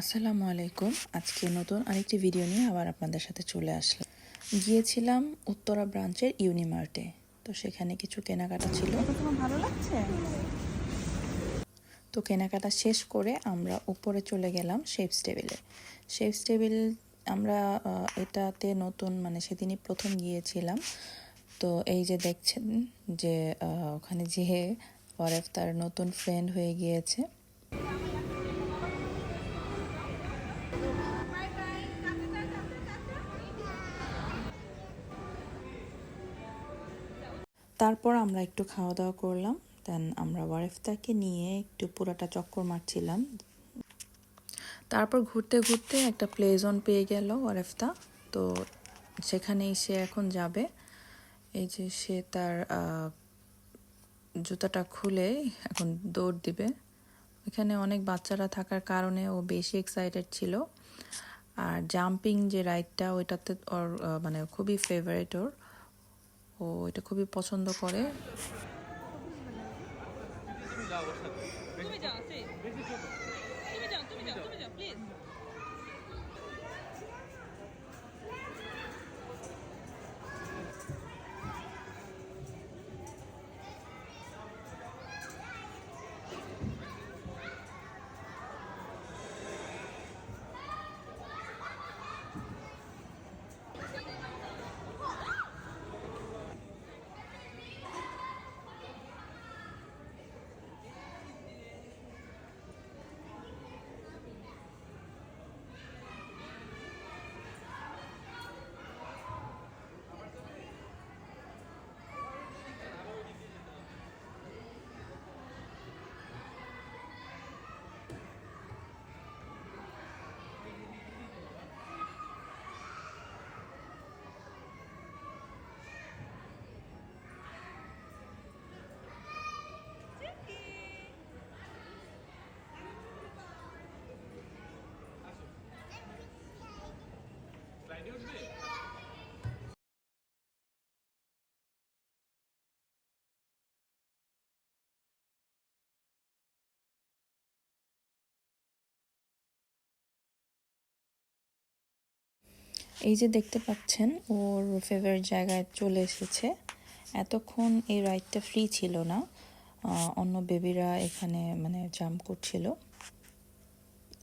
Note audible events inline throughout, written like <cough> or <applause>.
আসসালামু আলাইকুম। আজকে নতুন আরেকটি ভিডিও নিয়ে আবার আপনাদের সাথে চলে আসলাম। গিয়েছিলাম উত্তরা ব্রাঞ্চের ইউনিমার্টে তো সেখানে কিছু কেনাকাটা ছিল। ভালো লাগছে? তো কেনাকাটা শেষ করে আমরা উপরে চলে গেলাম শেপস টেবিলে। শেপস টেবিল আমরা এটাতে নতুন মানে সেদিনই প্রথম গিয়েছিলাম। তো এই যে দেখছেন যে ওখানে যেয়ে ওয়ারেফ তার নতুন ফ্রেন্ড হয়ে গিয়েছে। তারপর আমরা একটু খাওয়া দাওয়া করলাম দেন আমরা ওয়ারেফতাকে নিয়ে একটু পুরাটা চক্কর মারছিলাম। তারপর ঘুরতে ঘুরতে একটা প্লে জোন পেয়ে গেল ওয়ারেফতা, তো সেখানেই সে এখন যাবে। এই যে সে তার জুতাটা খুলে এখন দৌড় দিবে। এখানে অনেক বাচ্চারা থাকার কারণে ও বেশি এক্সাইটেড ছিল। আর জাম্পিং যে রাইডটা ওইটাতে ওর মানে খুবই ফেভারিট ওর। ও এটা খুবই পছন্দ করে। এই যে দেখতে পাচ্ছেন, ওর ফেভারিট জায়গায় চলে এসেছে। এতক্ষণ এই রাইডটা ফ্রি ছিল না। অন্য বেবিরা এখানে মানে জাম্প করছিল।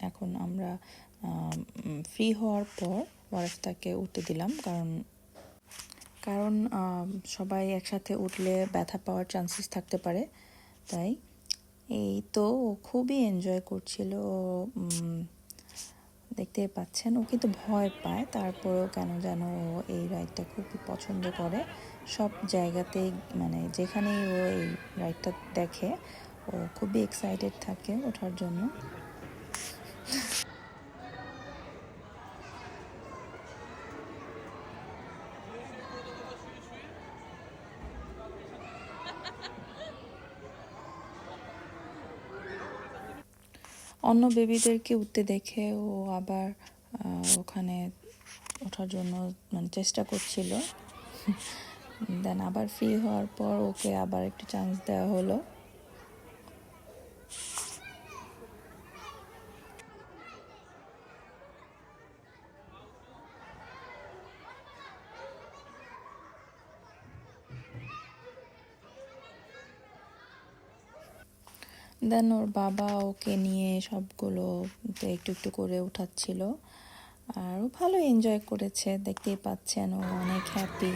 এখন আমরা ফ্রি হওয়ার পর ওয়ারেফতাকে উঠতে দিলাম। কারণ কারণ সবাই একসাথে উঠলে ব্যথা পাওয়ার চান্সেস থাকতে পারে। তাই, এই তো খুবই এনজয় করছিল। দেখতেই পাচ্ছেন। ও কিন্তু ভয় পায়, তারপরেও কেন যেন ও এই রাইডটা খুবই পছন্দ করে। সব জায়গাতেই মানে যেখানেই ও এই রাইডটা দেখে, ও খুবই এক্সাইটেড থাকে ওঠার জন্য। অন্য বেবিদেরকে উঠতে দেখে ও আবার ওখানে ওঠার জন্য মানে চেষ্টা করছিল। <laughs> দেন আবার ফ্রি হওয়ার পর ওকে আবার একটু চান্স দেওয়া হলো। দেন ওর বাবা ওকে নিয়ে সবগুলো একটু একটু করে উঠাচ্ছিল। আর ও ভালো এনজয় করেছে, দেখতেই পাচ্ছেন, ও অনেক হ্যাপি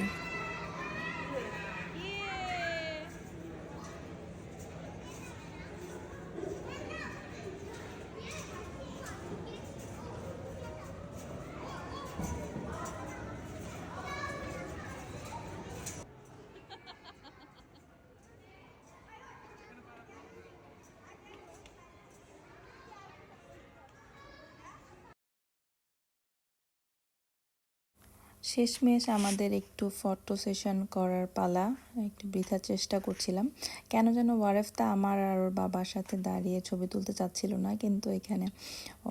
শেষমেশ আমাদের একটু ফটো সেশন করার পালা, একটু বৃথা চেষ্টা করছিলাম। কেন যেন ওয়ারেফতা আমার আর ওর বাবার সাথে দাঁড়িয়ে ছবি তুলতে চাচ্ছিল না, কিন্তু এখানে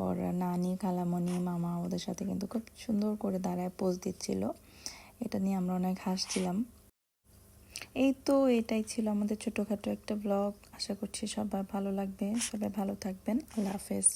ওর নানি, খালামণি, মামা ওদের সাথে কিন্তু খুব সুন্দর করে দাঁড়ায় পোজ দিচ্ছিল। এটা নিয়ে আমরা অনেক হাসছিলাম। এই তো এটাই ছিল আমাদের ছোটোখাটো একটা ব্লগ আশা করছি সবার ভালো লাগবে। সবাই ভালো থাকবেন। আল্লাহ হাফেজ।